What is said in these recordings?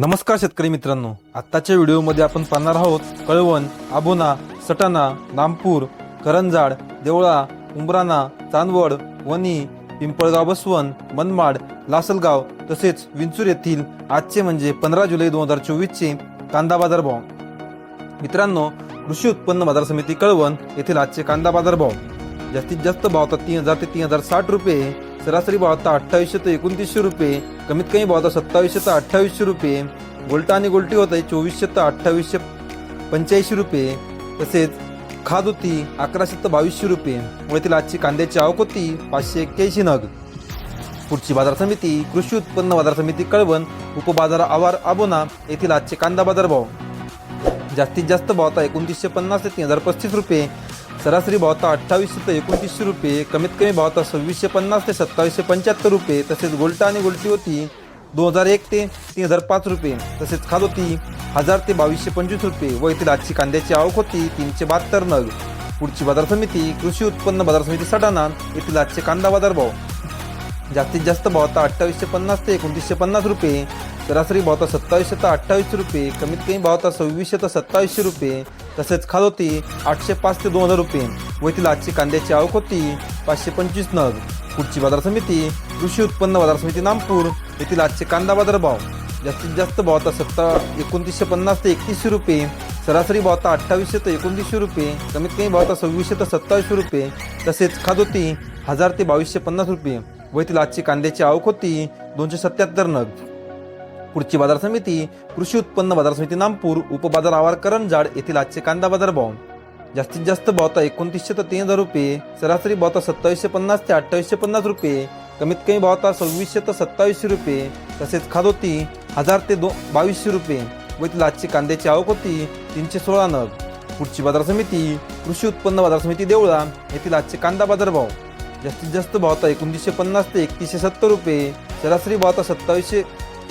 नमस्कार शेतकरी मित्रांनो. आत्ताच्या व्हिडिओमध्ये आपण पाहणार आहोत कळवण आबोना सटाणा नामपूर करंजाड देवळा उंबराणा चांदवड वणी पिंपळगाव बसवण मनमाड लासलगाव तसेच विंचूर येथील आजचे म्हणजे पंधरा जुलै दोन हजार चोवीसचे कांदा बाजार भाव. मित्रांनो कृषी उत्पन्न बाजार समिती कळवण येथील आजचे कांदा बाजार भाव. जास्तीत जास्त भाव तर तीन हजार ते तीन हजार साठ रुपये सरासरी भाव आता अठ्ठावीसशे ते एकोणतीसशे रुपये कमीत कमी भाव आता सत्तावीसशे ते अठ्ठावीसशे रुपये गोल्टा आणि गोल्टी होत आहे चोवीसशे ते अठ्ठावीसशे पंच्याऐंशी रुपये. तसेच खाद होती अकराशे ते बावीसशे रुपये. व आजची कांद्याची आवक होती पाचशे एक्क्याऐंशी नग. पुढची बाजार समिती कृषी उत्पन्न बाजार समिती कळवण उपबाजार आवार आबोना येथील आजचे कांदा बाजार भाव. जास्तीत जास्त भाव आता एकोणतीसशे पन्नास ते तीन हजार पस्तीस रुपये. सरासरी भावता अठ्ठावीसशे ते एकोणतीसशे रुपये कमीत कमी भावता सव्वीसशे पन्नास ते सत्तावीसशे पंच्याहत्तर रुपये तसेच गोल्टा आणि गोल्टी होती दोन हजार एक ते तीन हजार पाच रुपये तसेच खाद होती हजार ते बावीसशे पंचवीस रुपये व येथील आजची कांद्याची आवक होती तीनशे बहात्तर नग. पुढची बाजार समिती कृषी उत्पन्न बाजार समिती सटाणा येथील आजचे कांदा बाजार भाव जास्तीत जास्त भावता अठ्ठावीसशे पन्नास ते एकोणतीसशे पन्नास रुपये सरासरी भावता सत्तावीसशे ते अठ्ठावीसशे रुपये कमीत कमी भावता सव्वीसशे ते सत्तावीसशे रुपये तसेच खाद होती आठशे पाच ते दोन हजार रुपये. व आजची कांद्याची आवक होती पाचशे पंचवीस नग. पुढची बाजार समिती कृषी उत्पन्न बाजार समिती नामपूर येथील आजचे कांदा बाजार भाव जास्तीत जास्त भाव आता सत्ता एकोणतीसशे पन्नास ते एकतीसशे रुपये. सरासरी भाव आता अठ्ठावीसशे ते एकोणतीसशे रुपये. कमीत कमी भाव आता सव्वीसशे ते सत्तावीसशे रुपये. तसेच खात होती हजार ते बावीसशे पन्नास रुपये. व येथील आजची कांद्याची आवक होती दोनशे सत्याहत्तर नग. पुढची बाजार समिती कृषी उत्पन्न बाजार समिती नामपूर उपबाजार आवार करंजाड येथील आजचे कांदा बाजार भाव. जास्तीत जास्त भावता एकोणतीसशे ते तीन हजार रुपये सरासरी भावता सत्तावीसशे पन्नास ते अठ्ठावीसशे पन्नास रुपये कमीत कमी भावता सव्वीसशे ते सत्तावीसशे रुपये तसेच खादोती हजार ते दो बावीसशे रुपये व येथील आजची कांद्याची आवक होती तीनशे सोळा नग. पुढची बाजार समिती कृषी उत्पन्न बाजार समिती देवळा येथील आजचे कांदा बाजार भाव. जास्तीत जास्त भावता एकोणतीसशे पन्नास ते एकतीसशे सत्तर रुपये सरासरी भावता सत्तावीसशे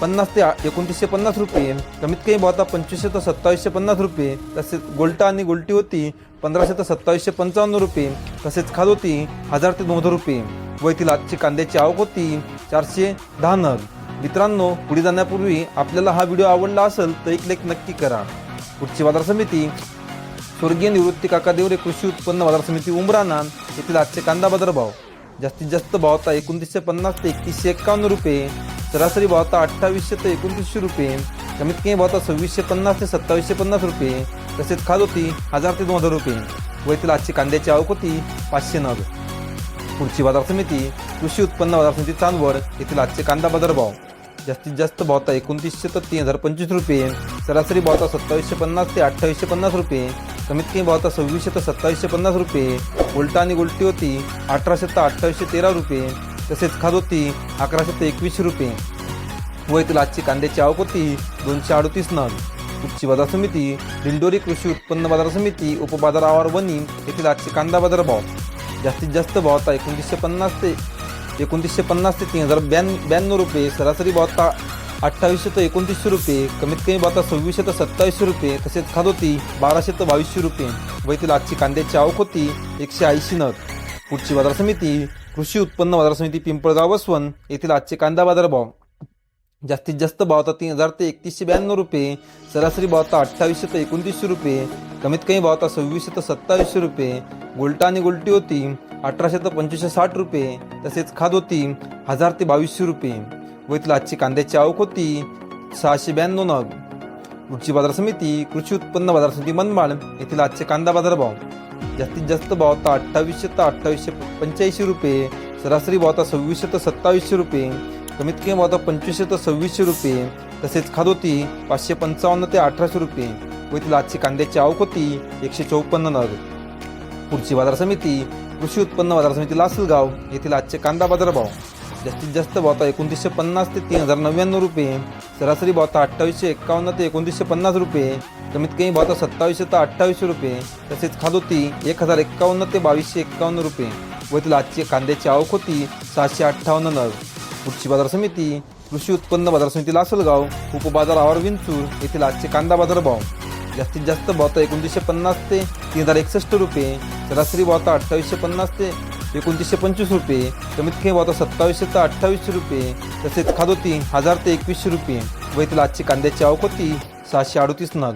पन्नास ते एकोणतीसशे पन्नास रुपये कमीत कमी भाव आता पंचवीसशे ते सत्तावीसशे पन्नास रुपये तसेच गोलटा आणि गोलटी होती पंधराशे ते सत्तावीसशे पंचावन्न रुपये तसेच खाद होती हजार ते दोन हजार रुपये. व येथील आजची कांद्याची आवक होती चारशे दहा नग. मित्रांनो पुढे जाण्यापूर्वी आपल्याला हा व्हिडिओ आवडला असेल तर एक लेख नक्की करा. पुढची बाजार समिती स्वर्गीय निवृत्ती काका देवरे कृषी उत्पन्न बाजार समिती उमराना येथील आजचे कांदा बाजार भाव जास्तीत जास्त भाव आता एकोणतीसशे पन्नास ते एकतीसशे एकावन्न रुपये. सरासरी भाव आता अठ्ठावीसशे ते एकोणतीसशे रुपये. कमीत कमी भाव आता सव्वीसशे पन्नास ते सत्तावीसशे पन्नास रुपये. तसेच खाद होती हजार ते दोन हजार रुपये. व येथील आजची कांद्याची आवक होती पाचशे नग. पुढची बाजार समिती कृषी उत्पन्न बाजार समिती चांदवड येथील आजचे कांदा बाजार भाव. जास्तीत जास्त भाव आता एकोणतीसशे ते तीन हजार पंचवीस रुपये. सरासरी भाव आता सत्तावीसशे पन्नास ते अठ्ठावीसशे पन्नास रुपये. कमीत कमी भाव आता सव्वीसशे ते सत्तावीसशे पन्नास रुपये. उलटा आणि उलटी होती अठराशे ते अठ्ठावीसशे तेरा रुपये. तसेच खादोती अकराशे ते एकवीसशे रुपये. व येथील आजची कांद्याची आवक होती दोनशे अडतीस नग. पुढची बाजार समिती दिंडोरी कृषी उत्पन्न बाजार समिती उपबाजार आवार वनी येथील आजचे कांदा बाजार भाव जास्तीत जास्त भाव आता एकोणतीसशे पन्नास ते एकोणतीसशे पन्नास ते तीन हजार ब्याण्ण ब्याण्णव रुपये. सरासरी भाव आता अठ्ठावीसशे ते एकोणतीसशे रुपये. कमीत कमी भाव आता सव्वीसशे ते सत्तावीसशे रुपये. तसेच खादोती बाराशे ते बावीसशे रुपये. व येथील आजची कांद्याची आवक होती एकशे ऐंशी नग. पुढची बाजार समिती कृषी उत्पन्न बाजार समिती पिंपळगाव बसवण येथील आजचे कांदा बाजार भाव. जास्तीत जास्त भाव आता तीन हजार ते एकतीसशे ब्याण्णव रुपये. सरासरी भाव आता अठ्ठावीसशे ते एकोणतीसशे रुपये. कमीत कमी भाव आता सव्वीसशे ते सत्तावीसशे रुपये. गोल्टा आणि गोल्टी होती अठराशे ते पंचवीसशे साठ रुपये. तसेच खाद होती हजार ते बावीसशे रुपये. व येथील आजची कांद्याची आवक होती सहाशे ब्याण्णव नग. पुढची बाजार समिती कृषी उत्पन्न बाजार समिती मनमाड येथील आजचे कांदा बाजार भाव. जास्तीत जास्त भाव होता अठ्ठावीसशे तर अठ्ठावीसशे पंच्याऐंशी रुपये सरासरी भाव होता सव्वीसशे तर सत्तावीसशे रुपये कमीत कमी भाव होता पंचवीसशे तर सव्वीसशे रुपये तसेच खादोती पाचशे पंचावन्न ते अठराशे रुपये व तिला आजची कांद्याची आवक होती एकशे चौपन्न नग. पुढची बाजार समिती कृषी उत्पन्न बाजार समिती लासलगाव येथील आजचे कांदा बाजार भाव जास्तीत जास्त भाव आता एकोणतीसशे पन्नास ते तीन हजार नव्याण्णव रुपये सरासरी भावता अठ्ठावीसशे एक्कावन्न ते एकोणतीसशे पन्नास रुपये कमीत कमी भाव आता सत्तावीसशे तर अठ्ठावीसशे रुपये तसेच खाद होती एक हजार एक्कावन्न ते बावीसशे एक्कावन्न रुपये व तिला आजची कांद्याची आवक होती सहाशे अठ्ठावन्न नग. पुढची बाजार समिती कृषी उत्पन्न बाजार समिती लासलगाव उपबाजार आवार विंचूर येथील आजचे कांदा बाजार भाव जास्तीत जास्त भाव आता एकोणतीसशे पन्नास ते तीन हजार एकसष्ट रुपये सरासरी भावता अठ्ठावीसशे पन्नास ते एकोणतीसशे पंचवीस रुपये कमीत कमी भाव सत्तावीसशे तर अठ्ठावीसशे रुपये तसेच खाद होती हजार ते एकवीसशे रुपये व येथील आजची कांद्याची आवक होती सहाशे अडतीस नग.